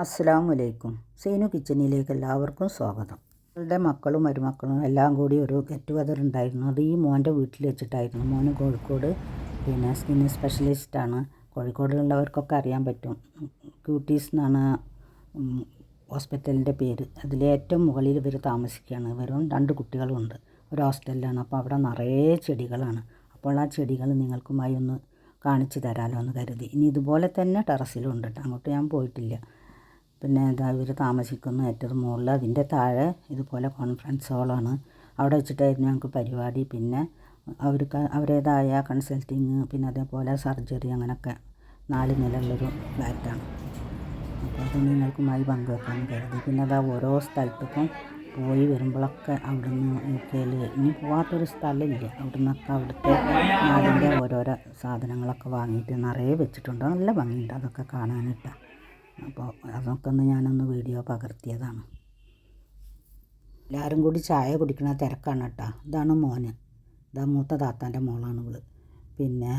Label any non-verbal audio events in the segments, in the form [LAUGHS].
അസ്സാം വലൈക്കും സീനു കിച്ചനിലേക്ക് എല്ലാവർക്കും സ്വാഗതം. അവളുടെ മക്കളും മരുമക്കളും എല്ലാം കൂടി ഒരു ഗെറ്റ് ടുഗദർ ഉണ്ടായിരുന്നു. അത് ഈ മോന്റെ വീട്ടിൽ വെച്ചിട്ടായിരുന്നു. മോൻ കോഴിക്കോട് പിന്നെ സ്കിൻ സ്പെഷ്യലിസ്റ്റാണ് കോഴിക്കോടുള്ളവർക്കൊക്കെ അറിയാൻ പറ്റും. ക്യൂട്ടീസ് എന്നാണ് ഹോസ്പിറ്റലിന്റെ പേര്. അതിലെ ഏറ്റവും മുകളിൽ ഇവർ താമസിക്കുകയാണ്. ഇവരും രണ്ട് കുട്ടികളുണ്ട്. ഒരു ഹോസ്റ്റലിലാണ്. അപ്പോൾ അവിടെ നിറയെ ചെടികളാണ്. അപ്പോൾ ആ ചെടികൾ നിങ്ങൾക്കുമായി ഒന്ന് കാണിച്ചു തരാമല്ലോ എന്ന് കരുതി. ഇനി ഇതുപോലെ തന്നെ ടെറസിലും ഉണ്ട് അങ്ങോട്ട് ഞാൻ പോയിട്ടില്ല. പിന്നെ ഇതാ ഇവർ താമസിക്കുന്ന ഏറ്റവും മുകളിൽ. അതിന്റെ താഴെ ഇതുപോലെ കോൺഫറൻസ് ഹോളാണ് അവിടെ വെച്ചിട്ടായിരുന്നു ഞങ്ങൾക്ക് പരിപാടി. പിന്നെ അവർക്ക് അവരുടേതായ കൺസൾട്ടിങ് പിന്നെ അതേപോലെ സർജറി അങ്ങനെയൊക്കെ നാല് നിലയുള്ളൊരു ഫ്ലാറ്റാണ് അപ്പോൾ അത് നിങ്ങൾക്കുമായി പങ്കുവെക്കാൻ കരുതി. പിന്നെ അതാ ഓരോ സ്ഥലത്തേക്കും പോയി വരുമ്പോഴൊക്കെ അവിടുന്ന് യു കെയിൽ ഇനി പോകാത്തൊരു സ്ഥലമില്ല. അവിടുന്നൊക്കെ അവിടുത്തെ നാടിന്റെ ഓരോരോ സാധനങ്ങളൊക്കെ വാങ്ങിയിട്ട് നിറയെ വെച്ചിട്ടുണ്ട്. നല്ല ഭംഗിയുണ്ട്. അതൊക്കെ കാണാനിട്ടാണ് അപ്പോൾ അതൊക്കെ ഒന്ന് ഞാനൊന്ന് വീഡിയോ പകർത്തിയതാണ്. എല്ലാവരും കൂടി ചായ കുടിക്കണ തിരക്കാണ് കേട്ടോ. ഇതാണ് മോന്. ഇതാ മൂത്ത താത്താന്റെ മോളാണ് ഇവൾ. പിന്നെ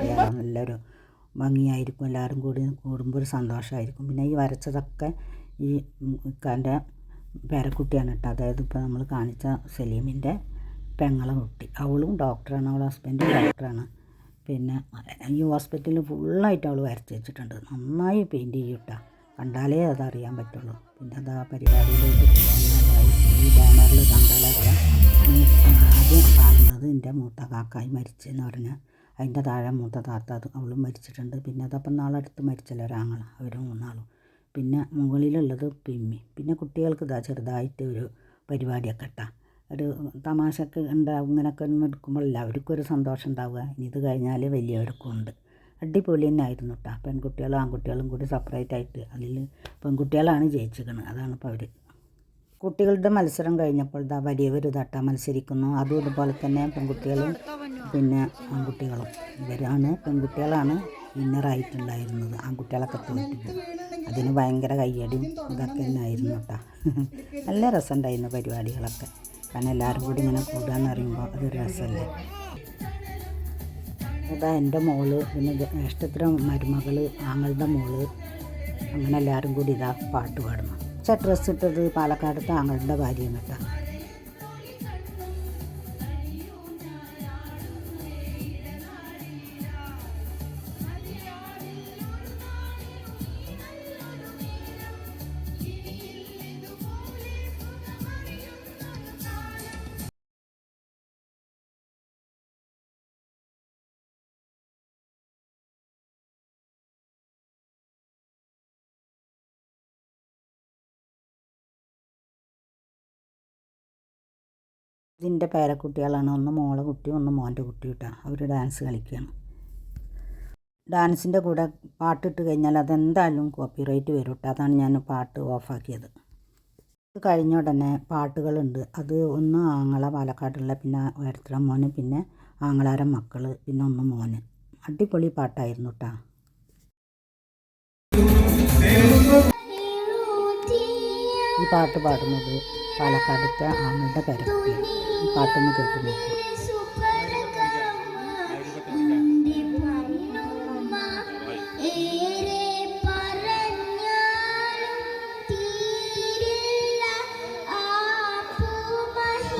എല്ലാവരും നല്ലൊരു ഭംഗിയായിരിക്കും. എല്ലാവരും കൂടി കൂടുമ്പോൾ ഒരു സന്തോഷമായിരിക്കും. പിന്നെ ഈ വരച്ചതൊക്കെ ഈ ഇക്കാന്റെ പേരക്കുട്ടിയാണ് കേട്ടോ. അതായത് ഇപ്പോൾ നമ്മൾ കാണിച്ച സലീമിന്റെ പെങ്ങളെ കുട്ടി അവളും ഡോക്ടറാണ് അവളെ ഹസ്ബൻഡും ഡോക്ടറാണ് പിന്നെ ഈ ഹോസ്പിറ്റലിൽ ഫുള്ളായിട്ട് അവൾ വരച്ച് വെച്ചിട്ടുണ്ട്. നന്നായി പെയിന്റ് ചെയ്യും കേട്ടോ കണ്ടാലേ അതറിയാൻ പറ്റുള്ളൂ. പിന്നെ ആ പരിപാടിയിലേക്ക് ഈ ബാനറിൽ കണ്ടാലറിയാം ആദ്യം കാണുന്നത് എന്റെ മൂത്ത കാക്കായി മരിച്ചെന്ന് പറഞ്ഞാൽ അതിന്റെ താഴെ മൂത്ത താത്ത അത് അവളും മരിച്ചിട്ടുണ്ട്. പിന്നെ അതപ്പം നാളടുത്ത് മരിച്ചല്ലോ ഒരാങ്ങൾ അവർ മൂന്നാളും. പിന്നെ മുകളിലുള്ളത് പിമ്മി. പിന്നെ കുട്ടികൾക്ക് ഇതാ ചെറുതായിട്ട് ഒരു പരിപാടിയൊക്കെ ഇട്ടാ. ഒരു തമാശക്ക് ഉണ്ടാവും ഇങ്ങനെയൊക്കെ ഒന്ന് എടുക്കുമ്പോൾ എല്ലാവർക്കും ഒരു സന്തോഷം ഉണ്ടാവുക. ഇനി ഇത് കഴിഞ്ഞാൽ വലിയവർക്കും ഉണ്ട്. അടിപൊളി തന്നെ ആയിരുന്നു കേട്ടോ പെൺകുട്ടികളും ആൺകുട്ടികളും കൂടി സെപ്പറേറ്റ് ആയിട്ട് അതിൽ പെൺകുട്ടികളാണ് ജയിച്ചിരിക്കുന്നത് അതാണ് ഇപ്പോൾ അവർ കുട്ടികളുടെ മത്സരം കഴിഞ്ഞപ്പോൾ ഇതാ വലിയവർ തട്ട മത്സരിക്കുന്നു. അതും ഇതുപോലെ തന്നെ പെൺകുട്ടികളും പിന്നെ ആൺകുട്ടികളും. ഇവരാണ് പെൺകുട്ടികളാണ് വിന്നറായിട്ടുണ്ടായിരുന്നത് ആൺകുട്ടികളൊക്കെ തോറ്റിട്ട് അതിന് ഭയങ്കര കയ്യടിയും ഇതൊക്കെ തന്നെ ആയിരുന്നു കേട്ടോ [LAUGHS] നല്ല രസമുണ്ടായിരുന്നു പരിപാടികളൊക്കെ. കാരണം എല്ലാവരും കൂടി ഇങ്ങനെ കൂടാന്ന് പറയുമ്പോൾ അതൊരു രസമല്ലേ അതാ എന്റെ മോൾ പിന്നെ ജ്യേഷ്ഠത്തിന്റെ മരുമകൾ ആങ്ങളുടെ മോൾ. അങ്ങനെ എല്ലാവരും കൂടി ഇതാ പാട്ട് പാടുന്നു. പക്ഷേ ഡ്രസ്സ് ഇട്ടത് പാലക്കാടത്തെ ആങ്ങളുടെ ഭാര്യയാണ് കേട്ടോ. ഇതിന്റെ പേരക്കുട്ടികളാണ് ഒന്ന് മോളെ കുട്ടി ഒന്ന് മോന്റെ കുട്ടി കേട്ടോ. അവർ ഡാൻസ് കളിക്കുകയാണ് ഡാൻസിന്റെ കൂടെ പാട്ടിട്ട് കഴിഞ്ഞാൽ അതെന്തായാലും കോപ്പിറൈറ്റ് വരും കേട്ടോ അതാണ് ഞാൻ പാട്ട് ഓഫാക്കിയത് ഇത് കഴിഞ്ഞ ഉടനെ പാട്ടുകളുണ്ട്. അത് ഒന്ന് ആങ്ങള പാലക്കാടുള്ള പിന്നെ ഉയർത്തല മോന് പിന്നെ ആങ്ങളാരം മക്കൾ പിന്നെ ഒന്ന് മോന്. അടിപൊളി പാട്ടായിരുന്നു കേട്ടോ ഈ പാട്ട് പാടുന്നത് പാലക്കാടത്തെ ആങ്ങളുടെ പേരക്കുട്ടിയാണ്. ഈ പാട്ടൊന്ന് കേട്ടു നോക്കൂ.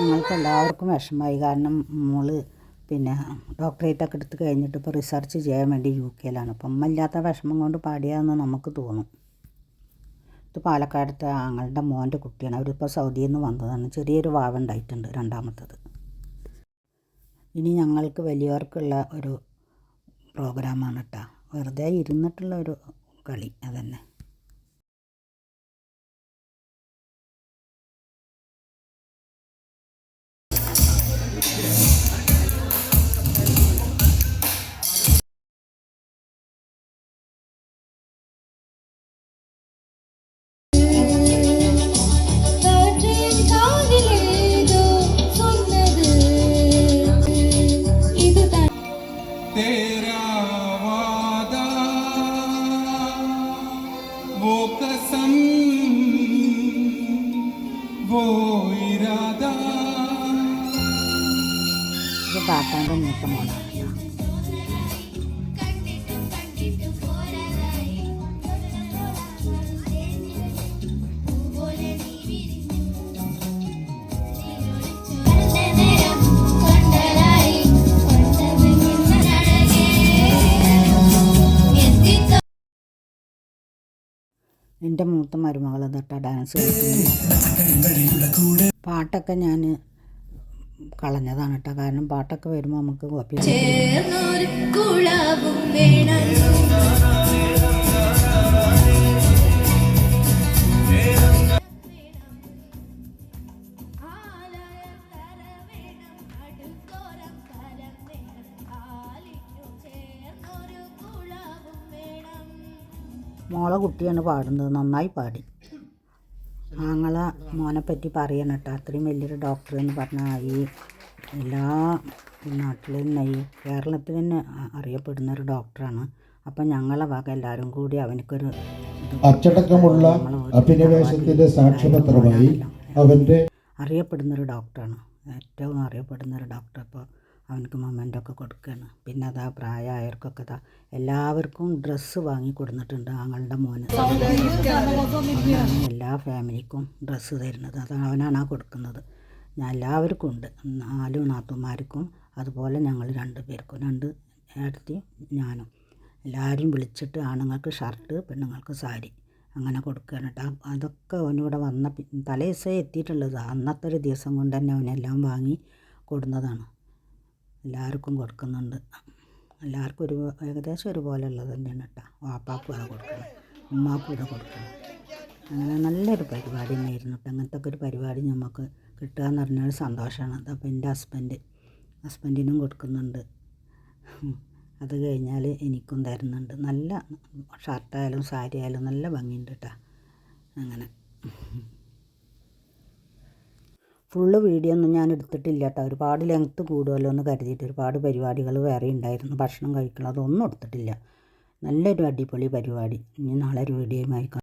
ഞങ്ങൾക്ക് എല്ലാവർക്കും വിഷമമായി. കാരണം മോൾ പിന്നെ ഡോക്ടറേറ്റ് ഒക്കെ എടുത്ത് കഴിഞ്ഞിട്ട് ഇപ്പോൾ റിസർച്ച് ചെയ്യാൻ വേണ്ടി യു കെയിലാണ്. അപ്പം അമ്മ ഇല്ലാത്ത വിഷമം കൊണ്ട് പാടിയാന്ന് നമുക്ക് തോന്നും. ഇത് പാലക്കാടത്തെ ആങ്ങളുടെ മോന്റെ കുട്ടിയാണ്. അവരിപ്പോൾ സൗദിയിൽ നിന്ന് വന്നതാണ്. ചെറിയൊരു വാവ ഉണ്ടായിട്ടുണ്ട് രണ്ടാമത്തത്. ഇനി ഞങ്ങൾക്ക് വലിയവർക്കുള്ള ഒരു പ്രോഗ്രാമാണ് കേട്ടോ വെറുതെ ഇരുന്നിട്ടുള്ള ഒരു കളി അതന്നെ. वो कसम वो इरादा ये बात है तो नहीं कमाना എന്റെ മൂത്ത മരുമകൾ തൊട്ട ഡാൻസ് പാട്ടൊക്കെ ഞാൻ കളഞ്ഞതാണ് കേട്ടോ കാരണം പാട്ടൊക്കെ വരുമ്പോൾ നമുക്ക് കോപ്പി മോളെ കുട്ടിയാണ് പാടുന്നത്. നന്നായി പാടി. ആങ്ങളെ മോനെപ്പറ്റി പറ്റി പറയണം കേട്ടോ. അത്രയും വലിയൊരു ഡോക്ടർ എന്ന് പറഞ്ഞാൽ ഈ എല്ലാ നാട്ടിൽ തന്നെ ഈ കേരളത്തിൽ തന്നെ അറിയപ്പെടുന്ന ഒരു ഡോക്ടറാണ് അപ്പം ഞങ്ങളെ വക എല്ലാവരും കൂടി അവനക്കൊരു അച്ചടക്കമുള്ള അഭിനിവേശത്തിന്റെ സാക്ഷ്യപത്രമായി അറിയപ്പെടുന്നൊരു ഡോക്ടറാണ് ഏറ്റവും അറിയപ്പെടുന്നൊരു ഡോക്ടർ അപ്പോൾ അവനക്ക് മൊമെന്റൊക്കെ കൊടുക്കുകയാണ് പിന്നെ അതാ പ്രായമായവർക്കൊക്കെ അതാ എല്ലാവർക്കും ഡ്രസ്സ് വാങ്ങി കൊടുത്തിട്ടുണ്ട് ആങ്ങളുടെ മോന്. എല്ലാ ഫാമിലിക്കും ഡ്രസ്സ് തരുന്നത് അത് അവനാണ് ആ കൊടുക്കുന്നത്. ഞാൻ എല്ലാവർക്കും ഉണ്ട്. നാലും നാത്തുമാർക്കും അതുപോലെ ഞങ്ങൾ രണ്ട് പേർക്കും. രണ്ട് ഏടത്തി ഞാനും. എല്ലാവരും വിളിച്ചിട്ട് ആണുങ്ങൾക്ക് ഷർട്ട് പെണ്ണുങ്ങൾക്ക് സാരി അങ്ങനെ കൊടുക്കുകയാണ് കേട്ടോ. അതൊക്കെ അവനിവിടെ വന്ന തലേ ദിവസമേ എത്തിയിട്ടുള്ളത്. അന്നത്തെ ഒരു ദിവസം കൊണ്ട് തന്നെ അവനെല്ലാം വാങ്ങി കൊടുന്നതാണ്. എല്ലാവർക്കും കൊടുക്കുന്നുണ്ട്. എല്ലാവർക്കും ഒരു ഏകദേശം ഒരുപോലെ ഉള്ളത് തന്നെയാണ് കേട്ടോ. വാപ്പാക്കും അത് കൊടുക്കണം. ഉമ്മാക്കും ഇത് കൊടുക്കണം. അങ്ങനെ നല്ലൊരു പരിപാടി തന്നെയായിരുന്നു കേട്ടോ. അങ്ങനത്തെ ഒക്കെ ഒരു പരിപാടി നമുക്ക് കിട്ടുക എന്ന് പറഞ്ഞാൽ സന്തോഷമാണ്. അതപ്പോൾ എന്റെ ഹസ്ബൻഡ് ഹസ്ബൻഡിനും കൊടുക്കുന്നുണ്ട്. അത് കഴിഞ്ഞാൽ എനിക്കും തരുന്നുണ്ട്. നല്ല ഷർട്ടായാലും സാരി ആയാലും നല്ല ഭംഗിയുണ്ട് കേട്ടോ. അങ്ങനെ. ഫുള്ള് വീഡിയോ ഒന്നും ഞാൻ എടുത്തിട്ടില്ല കേട്ടോ ഒരുപാട് ലെങ്ത്ത് കൂടുമല്ലോ എന്ന് കരുതിയിട്ട് ഒരുപാട് പരിപാടികൾ വേറെ ഉണ്ടായിരുന്നു. ഭക്ഷണം കഴിക്കണം അതൊന്നും എടുത്തിട്ടില്ല. നല്ലൊരു അടിപൊളി പരിപാടി. ഇനി നാളെ ഒരു വീഡിയോയുമായി